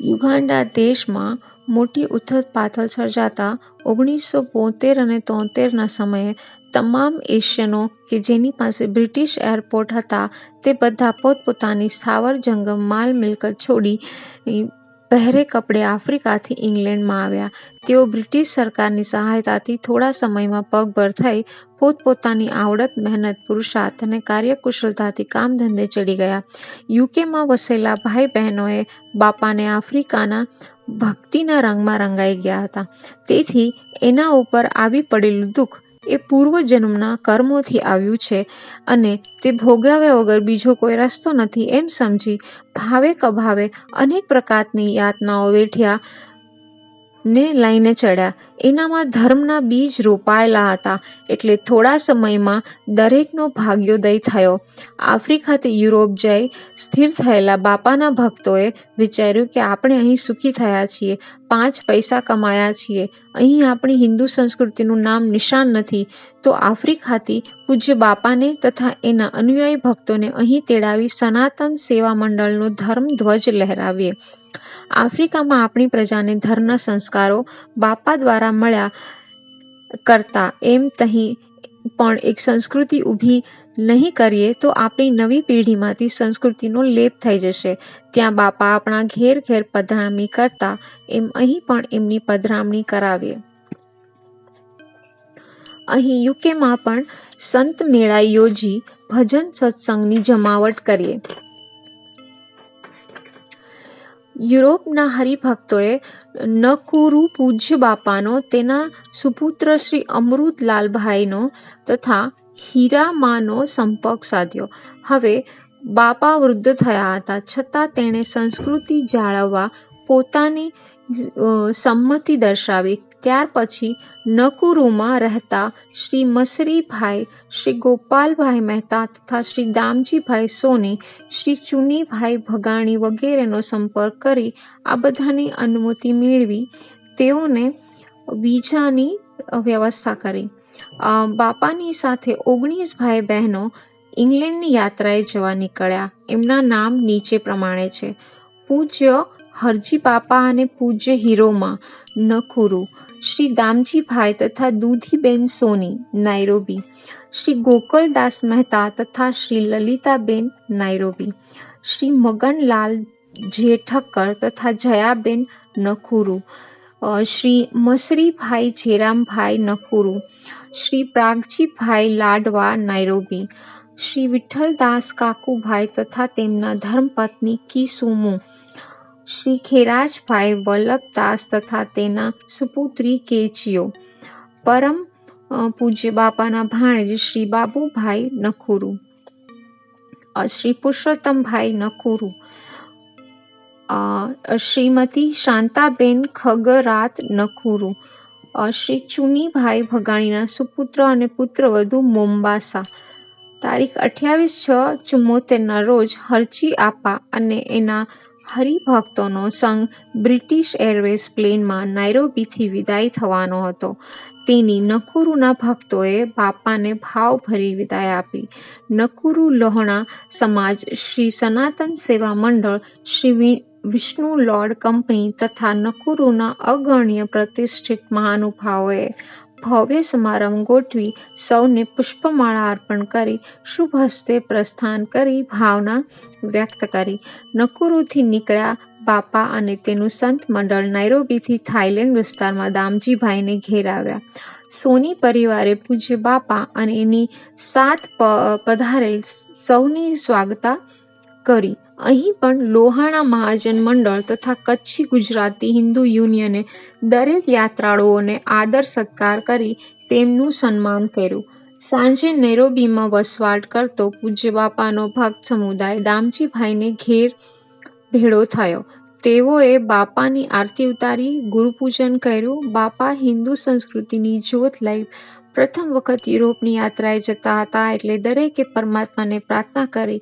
Uganda દેશમાં મોટી ઉથલપાથલ સર્જાતા ઓગણીસો બોતેર અને તોતેરના સમયે તમામ એશિયનો કે જેની પાસે બ્રિટિશ એરપોર્ટ હતા તે બધા પોતપોતાની સ્થાવર જંગમ માલ મિલકત છોડી પહેરે કપડે આફ્રિકાથી ઇંગ્લેન્ડમાં આવ્યા. તેઓ બ્રિટિશ સરકારની સહાયતાથી થોડા સમયમાં પગભર થઈ પોતપોતાની આવડત, મહેનત, પુરુષાર્થ અને કાર્યકુશળતાથી કામ ધંધે ચડી ગયા. યુકેમાં વસેલા ભાઈ બહેનોએ બાપાને આફ્રિકાના ભક્તિના રંગમાં રંગાઈ ગયા હતા. તેથી એના ઉપર આવી પડેલું દુઃખ એ પૂર્વજન્મના કર્મોથી આવ્યું છે અને તે ભોગાવ્યા વગર બીજો કોઈ રસ્તો નથી એમ સમજી ભાવે કભાવે અનેક પ્રકારની યાતનાઓ વેઠ્યા ને લઈને ચડ્યા. એનામાં ધર્મના બીજ રોપાયેલા હતા એટલે થોડા સમયમાં દરેકનો ભાગ્યોદય થયો. આફ્રિકાથી યુરોપ જઈ સ્થિર થયેલા બાપાના ભક્તોએ વિચાર્યું કે આપણે અહીં સુખી થયા છીએ. પાંચ પૈસા કમાયા છીએ. અહીં આપણી હિન્દુ સંસ્કૃતિનું નામ નિશાન નથી. તો આફ્રિકાથી પૂજ્ય બાપાને તથા એના અનુયાયી ભક્તોને અહીં તેડાવી સનાતન સેવા મંડળનો ધર્મ ધ્વજ લહેરાવીએ. આફ્રિકામાં આપણી પ્રજાને ધર્મના સંસ્કારો બાપા દ્વારા મળ્યા કરતા એમ તહીં પણ એક સંસ્કૃતિ ઊભી નહીં કરીએ તો આપણી નવી પેઢીમાંથી સંસ્કૃતિનો લેપ થઈ જશે. ત્યાં બાપા આપણા ઘેર ઘેર પધરામણી કરતા, એમ અહીં પણ એમની પધરામણી કરાવીએ. અહીં યુકેમાં પણ સંત મેળા યોજી ભજન સત્સંગની જમાવટ કરીએ. યુરોપના હરિભક્તોએ નકુરુ પૂજ્ય બાપાનો, તેના સુપુત્ર શ્રી અમૃતલાલભાઈનો તથા હીરામાનો સંપર્ક સાધ્યો. હવે બાપા વૃદ્ધ થયા હતા. છતાં તેણે સંસ્કૃતિ જાળવવા પોતાની સંમતિ દર્શાવી. ત્યાર પછી નકુરુમાં રહેતા શ્રી મસરીભાઈ, શ્રી ગોપાલભાઈ મહેતા તથા શ્રી દામજીભાઈ સોની, શ્રી ચુનીભાઈ ભગાણી વગેરેનો સંપર્ક કરી આ બધાની અનુમતિ મેળવી. તેઓને બીજાની વ્યવસ્થા કરી. બાપાની સાથે ઓગણીસ ભાઈ બહેનો ઇંગ્લેન્ડની યાત્રાએ જવા નીકળ્યા. એમના નામ નીચે પ્રમાણે છે. પૂજ્ય હરજી બાપા અને પૂજ્ય હીરોમાં નખુરુ, શ્રી દામજીભાઈ તથા દૂધીબેન સોની, નાયરોબી, શ્રી ગોકલદાસ મહેતા તથા શ્રી લલિતાબેન નાયરોબી, શ્રી મગનલાલ જેઠક્કર તથા જયાબેન નખુરુ શ્રી મસરીભાઈ જેરામભાઈ નખુરુ શ્રી પ્રાગજીભાઈ લાડવા નાયરોબી શ્રી વિઠ્ઠલદાસ કાકુભાઈ તથા તેમના ધર્મપત્ની કિસુમુ, શ્રી ખેરાજભાઈ વલ્લભદાસ તથા તેના સુપુત્રી કેચીઓ પરમ પૂજ્ય બાપાના ભાણેજ શ્રી બાબુભાઈ નખુરુ શ્રી પુરુષોત્તમભાઈ નખુરુ શ્રીમતી શાંતાબેન ખગરાત નખુરુ શ્રી ચુનીભાઈ ભગાણીના સુપુત્ર અને પુત્રવધુ મોમ્બાસા. તારીખ અઠ્યાવીસ છ ચુમ્મોતેરના રોજ હરચી આપા અને એના હરિભક્તોનો સંઘ બ્રિટિશ એરવેઝ પ્લેનમાં નાયરોબીથી વિદાય થવાનો હતો. તેની નકુરુના ભક્તોએ બાપાને ભાવભરી વિદાય આપી. નકુરુ લોહણા સમાજ શ્રી સનાતન સેવા મંડળ શ્રી વિષ્ણુ લોર્ડ કંપની તથા નકુરુના અગણ્ય પ્રતિષ્ઠિત મહાનુભાવોએ ભવ્ય સમારંભ ગોઠવી સૌને પુષ્પમાળા અર્પણ કરી શુભ હસ્તે પ્રસ્થાન કરી ભાવના વ્યક્ત કરી. નકુરુથી નીકળ્યા બાપા અને તેનું સંત મંડળ નૈરોબીથી થાઈલેન્ડ વિસ્તારમાં દામજીભાઈને ઘેરાવ્યા સોની પરિવારે પૂજ્ય બાપા અને એની સાત પધારેલ સૌની સ્વાગતા કરી. અહીં પણ લોહાણા મહાજન મંડળ તથા કચ્છી ગુજરાતી હિન્દુ યુનિયને દરેક યાત્રાળુઓને આદર સત્કાર કરી તેમનું સન્માન કર્યું. સાંજે નેરોબીમાં વસવાટ કરતો પૂજ્ય બાપાનો ભક્ત સમુદાય દામજીભાઈને ઘેર ભેળો થયો. તેઓએ બાપાની આરતી ઉતારી, ગુરુપૂજન કર્યું. બાપા હિન્દુ સંસ્કૃતિની જ્યોત લઈ પ્રથમ વખત યુરોપની યાત્રાએ જતા હતા એટલે દરેકે પરમાત્માને પ્રાર્થના કરી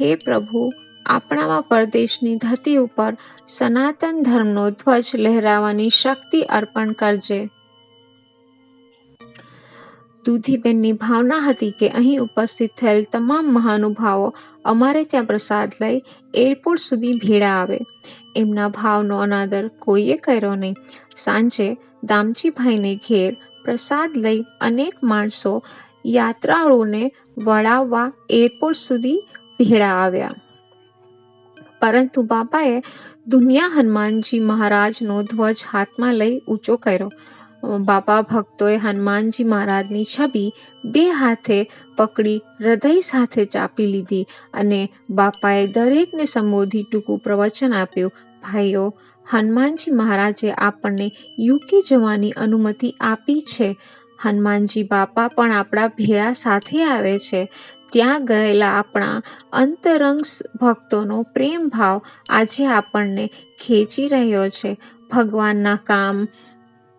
હે પ્રભુ, આપણામાં પરદેશની ધરતી ઉપર સનાતન ધર્મનો ધ્વજ લહેરાવાની શક્તિ અર્પણ કરજે. દૂધીબેનની ભાવના હતી કે અહીં ઉપસ્થિત થયેલ તમામ મહાનુભાવો અમારે ત્યાં પ્રસાદ લઈ એરપોર્ટ સુધી ભેળા આવે. એમના ભાવનો અનાદર કોઈએ કર્યો નહીં. સાંજે દામજીભાઈને ઘેર પ્રસાદ લઈ અનેક માણસો યાત્રાળુઓને વળાવવા એરપોર્ટ સુધી ભેળા આવ્યા. પરંતુ બાપાએ દુનિયા હનુમાનજી મહારાજનો ધ્વજ હાથમાં લઈ ઊંચો કર્યો. બાપા ભક્તોએ હનુમાનજી મહારાજની છબી બે હાથે પકડી, હૃદય સાથે ચાપી લીધી અને બાપાએ દરેકને સંબોધી ટૂંકું પ્રવચન આપ્યું, ભાઈઓ, હનુમાનજી મહારાજે આપણને યુકે જવાની અનુમતિ આપી છે. હનુમાનજી બાપા પણ આપણા ભેળા સાથે આવે છે. ત્યાં ગયેલા આપણા અંતરંગ ભક્તોનો પ્રેમ ભાવ આજે આપણને ખેંચી રહ્યો છે. ભગવાનના કામ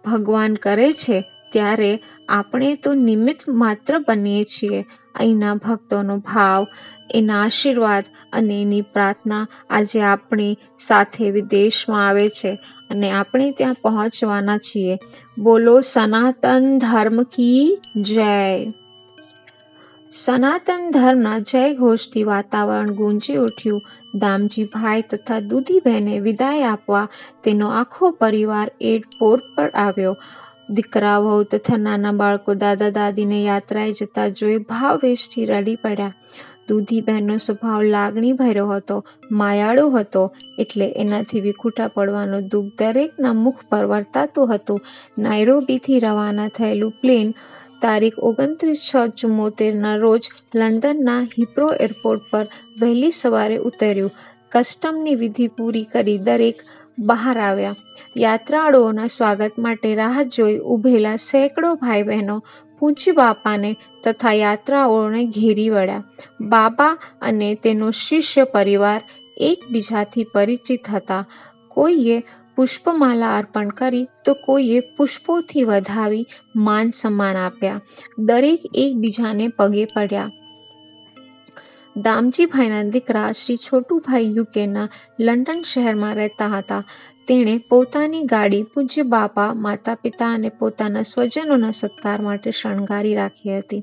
ભગવાન કરે છે, ત્યારે આપણે તો નિમિત્ત માત્ર બનીએ છીએ. અહીંના ભક્તોનો ભાવ, એના આશીર્વાદ અને એની પ્રાર્થના આજે આપણી સાથે વિદેશમાં આવે છે અને આપણે ત્યાં પહોંચવાના છીએ. બોલો, સનાતન ધર્મ કી જય? સનાતન ધર્મના જય ઘોષથી વાતાવરણ ગુંજી ઉઠ્યું. દામજીભાઈ તથા દૂધીબહેને વિદાય આપવા તેનો આખો પરિવાર એરપોર્ટ પર આવ્યો. દીકરા વહુ તથા નાના બાળકો દાદા દાદીને યાત્રાએ જતા જોઈ ભાવવેશથી રડી પડ્યા. દૂધી બહેનનો સ્વભાવ લાગણી ભર્યો હતો, માયાળો હતો, એટલે એનાથી વિખૂટા પડવાનું દુઃખ દરેકના મુખ પર વર્તાતું હતું. નાયરોબીથી રવાના થયેલું પ્લેન તારીખ ઓગણત્રીસ છ ચુમ્મોતેરના રોજ લંડનના હિપ્રો એરપોર્ટ પર વહેલી સવારે ઉતર્યું. કસ્ટમની વિધિ પૂરી કરી દરેક બહાર આવ્યા. યાત્રાળુઓના સ્વાગત માટે રાહ જોઈ ઊભેલા સેંકડો ભાઈ બહેનો પૂંચી બાપાને તથા યાત્રાઓને ઘેરી વળ્યા. બાબા અને તેનો શિષ્ય પરિવાર એકબીજાથી પરિચિત હતા. કોઈએ પુષ્પમાલા અર્પણ કરી તો કોઈએ પુષ્પોથી વધાવી માન સન્માન આપ્યા. દરેક એકબીજાને પગે પડ્યા. દામજીભાઈના દીકરા શ્રી છોટુભાઈ યુકેના લંડન શહેરમાં રહેતા હતા. તેણે પોતાની ગાડી પૂજ્ય બાપા માતા પિતા અને પોતાના સ્વજનોના સત્કાર માટે શણગારી રાખી હતી.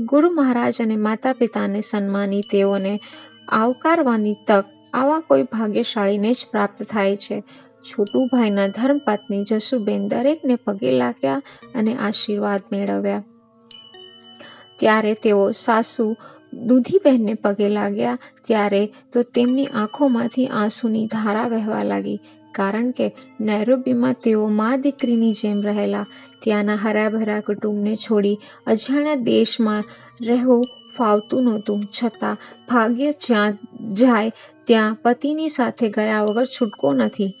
ગુરુ મહારાજ અને માતા પિતાને સન્માની તેઓને આવકારવાની તક આવા કોઈ ભાગ્યશાળીને જ પ્રાપ્ત થાય છે. છોટુભાઈના ધર્મપત્ની જસુબેન દરેકને પગે લાગ્યા અને આશીર્વાદ મેળવ્યા. ત્યારે તેઓ સાસુ દૂધીબહેનને પગે લાગ્યા ત્યારે તો તેમની આંખોમાંથી આંસુની ધારા વહેવા લાગી, કારણ કે નૈરોબીમાં તેઓ મા દીકરીની જેમ રહેલા. ત્યાંના હરાભરા કુટુંબને છોડી અજાણ્યા દેશમાં રહેવું ફાવતું નહોતું. છતાં ભાગ્ય જ્યાં જાય, ત્યાં પતિની સાથે ગયા વગર છૂટકો નથી.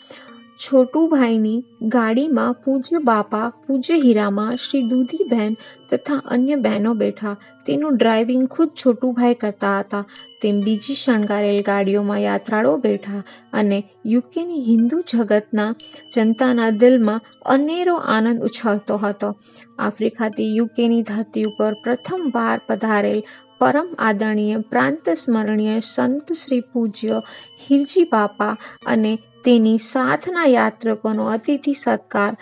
છોટુભાઈની ગાડીમાં પૂજ્ય બાપા, પૂજ્ય હીરામાં શ્રી દૂધીબહેન તથા અન્ય બહેનો બેઠા. તેનું ડ્રાઇવિંગ ખુદ છોટુભાઈ કરતા હતા. તેમ બીજી શણગારેલ ગાડીઓમાં યાત્રાળુઓ બેઠા અને યુકેની હિન્દુ જગતના જનતાના દિલમાં અનેરો આનંદ ઉછળતો હતો. આફ્રિકાથી યુકેની ધરતી ઉપર પ્રથમવાર પધારેલ પરમ આદરણીય પ્રાંત સ્મરણીય સંત શ્રી પૂજ્ય હિરજી બાપા અને તેની સાથના યાત્રિકોનો અતિથિ સત્કાર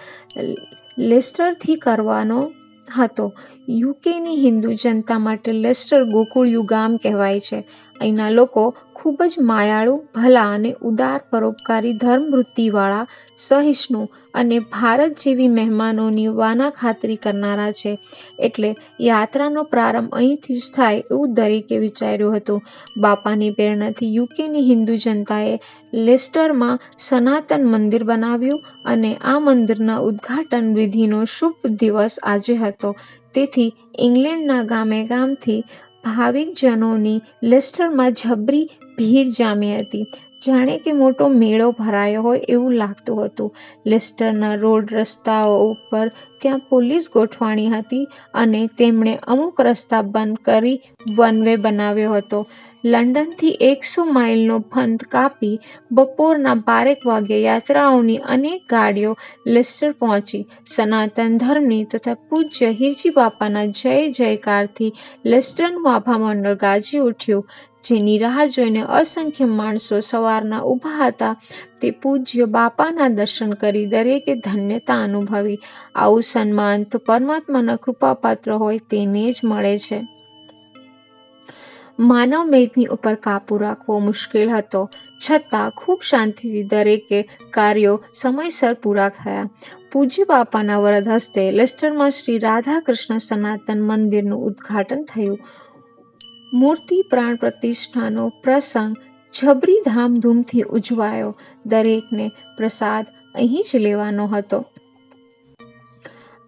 લેસ્ટરથી કરવાનો હતો. યુકેની હિન્દુ જનતા માટે લેસ્ટર ગોકુળ ગામ કહેવાય છે. અહીંના લોકો ખૂબ જ માયાળુ, ભલા અને ઉદાર પરોપકારી ધર્મવૃત્તિવાળા સહિષ્ણુ અને ભારત જેવી મહેમાનોની વાના ખાતરી કરનારા છે. એટલે યાત્રાનો પ્રારંભ અહીંથી જ થાય એવું દરેકે વિચાર્યું હતું. બાપાની પ્રેરણાથી યુકેની હિન્દુ જનતાએ લેસ્ટરમાં સનાતન મંદિર બનાવ્યું અને આ મંદિરના ઉદ્ઘાટન વિધિનો શુભ દિવસ આજે હતો. તેથી ઇંગ્લેન્ડના ગામે ગામથી ભાવિકજનોની લેસ્ટરમાં જબરી ભીડ જામી હતી. જાણે કે મોટો મેળો ભરાયો હોય એવું લાગતું હતું. લેસ્ટરના રોડ રસ્તાઓ ઉપર ત્યાં પોલીસ ગોઠવાણી હતી અને તેમણે અમુક રસ્તા બંધ કરી વન વે બનાવ્યો હતો. લંડનથી એકસો માઇલનો પંથ કાપી બપોરના બારેક વાગ્યે યાત્રાઓની અનેક ગાડીઓ લેસ્ટર પહોંચી. સનાતન ધર્મની તથા પૂજ્ય હિરજી બાપાના જય જયકારથી લેસ્ટરનું આભામંડળ ગાજી ઉઠ્યું. જેની રાહ જોઈને અસંખ્ય માણસો સવારના ઊભા હતા તે પૂજ્ય બાપાના દર્શન કરી દરેકે ધન્યતા અનુભવી. આવું સન્માન તો પરમાત્માના કૃપાપાત્ર હોય તેને જ મળે છે. માનવ મેદની ઉપર કાબૂ રાખવો મુશ્કેલ હતો છતાં ખૂબ શાંતિથી દરેકે કાર્યો સમયસર પૂરા થયા. પૂજ્ય બાપાના વરદ હસ્તે લેસ્ટરમાં શ્રી રાધાકૃષ્ણ સનાતન મંદિરનું ઉદ્ઘાટન થયું. મૂર્તિ પ્રાણ પ્રતિષ્ઠાનો પ્રસંગ જબરી ધામધૂમથી ઉજવાયો. દરેકને પ્રસાદ અહીં જ લેવાનો હતો.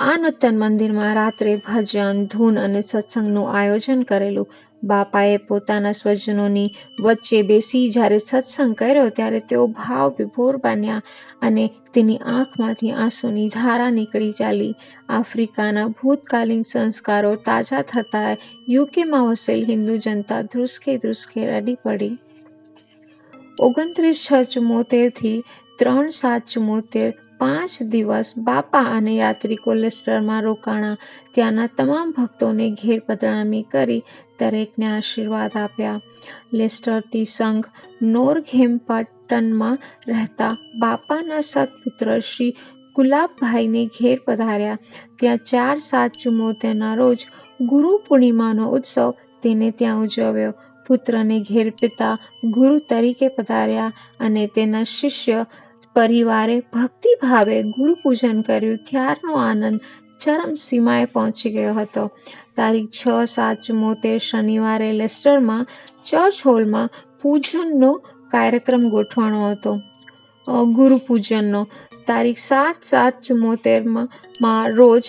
આ નૂતન મંદિરમાં રાત્રે ભજન, ધૂન અને સત્સંગનું આયોજન કરેલું. બાપાએ પોતાના સ્વજનોની વચ્ચે બેસી જ્યારે સત્સંગ કર્યો ત્યારે તેઓ ભાવ વિભોર બન્યા અને તેની આંખમાંથી આંસુની ધારા નીકળી ચાલી. આફ્રિકાના ભૂતકાલીન સંસ્કારો તાજા થતા યુકેમાં વસેલ હિન્દુ જનતા ધ્રુસકે ધ્રુસકે રડી પડી. ઓગણત્રીસ છ ચુમ્મોતેરથી ત્રણ સાત ચુમ્મોતેર પાંચ દિવસ બાપા અને યાત્રિકો લેસ્ટરમાં રોકાણા. ત્યાંના તમામ ભક્તોને ઘેર પધરામણી કરી દરેકને આશીર્વાદ આપ્યા. લેસ્ટરથી સંઘ નોર્થેમ્પટનમાં રહેતા બાપાના સત્પુત્ર શ્રી ગુલાબભાઈને ઘેર પધાર્યા. ત્યાં ચાર સાત ચુમ્મોતેરના રોજ ગુરુ પૂર્ણિમાનો ઉત્સવ તેને ત્યાં ઉજવ્યો. પુત્રને ઘેર પિતા ગુરુ તરીકે પધાર્યા અને તેના શિષ્ય પરિવારે ભક્તિભાવે ગુરુપૂજન કર્યું ત્યારનો આનંદ ચરમસીમાએ પહોંચી ગયો હતો. તારીખ છ સાત ચુમ્મોતેર શનિવારે લેસ્ટરમાં ચર્ચ હોલમાં પૂજનનો કાર્યક્રમ ગોઠવાનો હતો. ગુરુ પૂજનનો તારીખ સાત સાત ચુમ્મોતેરમાં રોજ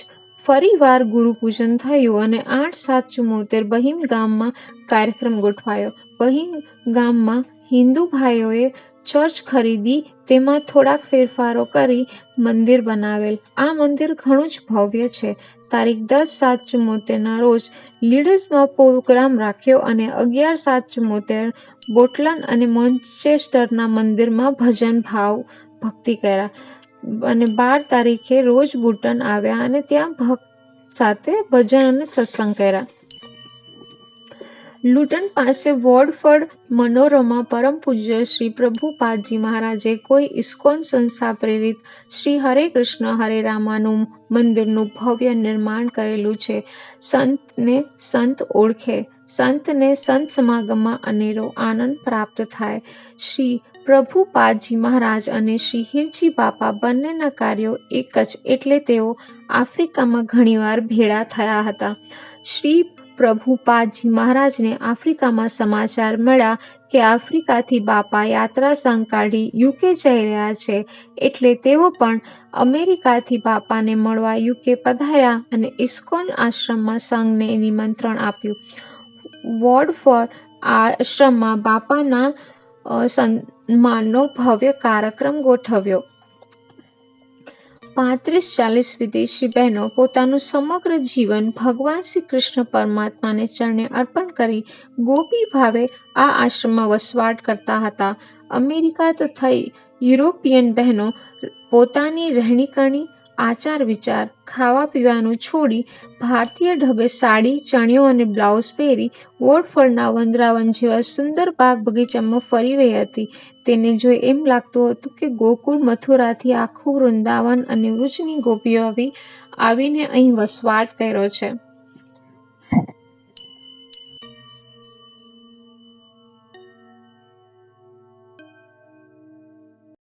ફરીવાર ગુરુપૂજન થયું અને આઠ સાત ચુમ્મોતેર બહિમ ગામમાં કાર્યક્રમ ગોઠવાયો. બહિમ ગામમાં હિન્દુ ભાઈઓએ ચર્ચ ખરીદી તેમાં થોડાક ફેરફારો કરી મંદિર બનાવેલ. આ મંદિર ઘણું જ ભવ્ય છે. તારીખ દસ સાત ચુમ્મોતેરના રોજ લીડર્સમાં પ્રોગ્રામ રાખ્યો અને અગિયાર સાત ચુમ્મોતેર બોટલન અને મોન્ચેસ્ટરના મંદિરમાં ભજન ભાવ ભક્તિ કર્યા અને બાર તારીખે રોજ બુટન આવ્યા અને ત્યાં ભક્ત સાથે ભજન અને સત્સંગ કર્યા. લુટન પાસે વોર્ડફર્ડ મનોરમા પરમ પૂજ્ય શ્રી પ્રભુપાદજી મહારાજે કોઈ ઇસ્કોન સંસ્થા પ્રેરિત શ્રી હરે કૃષ્ણ હરે રામાનું મંદિરનું ભવ્ય નિર્માણ કરેલું છે. સંતને સંત ઓળખે, સંતને સંત સમાગમમાં અનેરો આનંદ પ્રાપ્ત થાય. શ્રી પ્રભુપાદજી મહારાજ અને શ્રી હિરજી બાપા બંનેના કાર્યો એક જ એટલે તેઓ આફ્રિકામાં ઘણીવાર ભેળા થયા હતા. શ્રી પ્રભુપાદજી મહારાજને આફ્રિકામાં સમાચાર મળ્યા કે આફ્રિકાથી બાપા યાત્રા સંઘ કાઢી યુકે જઈ રહ્યા છે એટલે તેઓ પણ અમેરિકાથી બાપાને મળવા યુકે પધાર્યા અને ઇસ્કોન આશ્રમમાં સંઘને નિમંત્રણ આપ્યું. વોર્ડ ફોર આશ્રમમાં બાપાના સન્માનનો ભવ્ય કાર્યક્રમ ગોઠવાયો. પાંત્રીસ ચાલીસ વિદેશી બહેનો પોતાનું સમગ્ર જીવન ભગવાન શ્રી કૃષ્ણ પરમાત્માને ચરણે અર્પણ કરી ગોપી ભાવે આ આશ્રમમાં વસવાટ કરતા હતા. અમેરિકા તથા યુરોપિયન બહેનો પોતાની રહેણીકરણી, આચાર વિચાર, ખાવા પીવાનું છોડી ભારતીય ઢબે સાડી, ચણિયો અને બ્લાઉઝ પહેરી વોટફળના વંદરાવન જેવા સુંદર બાગ બગીચામાં ફરી રહી હતી. તેને જોઈ એમ લાગતું હતું કે ગોકુળ મથુરાથી આખું વૃંદાવન અને વ્રજની ગોપીઓ આવીને અહીં વસવાટ કર્યો છે.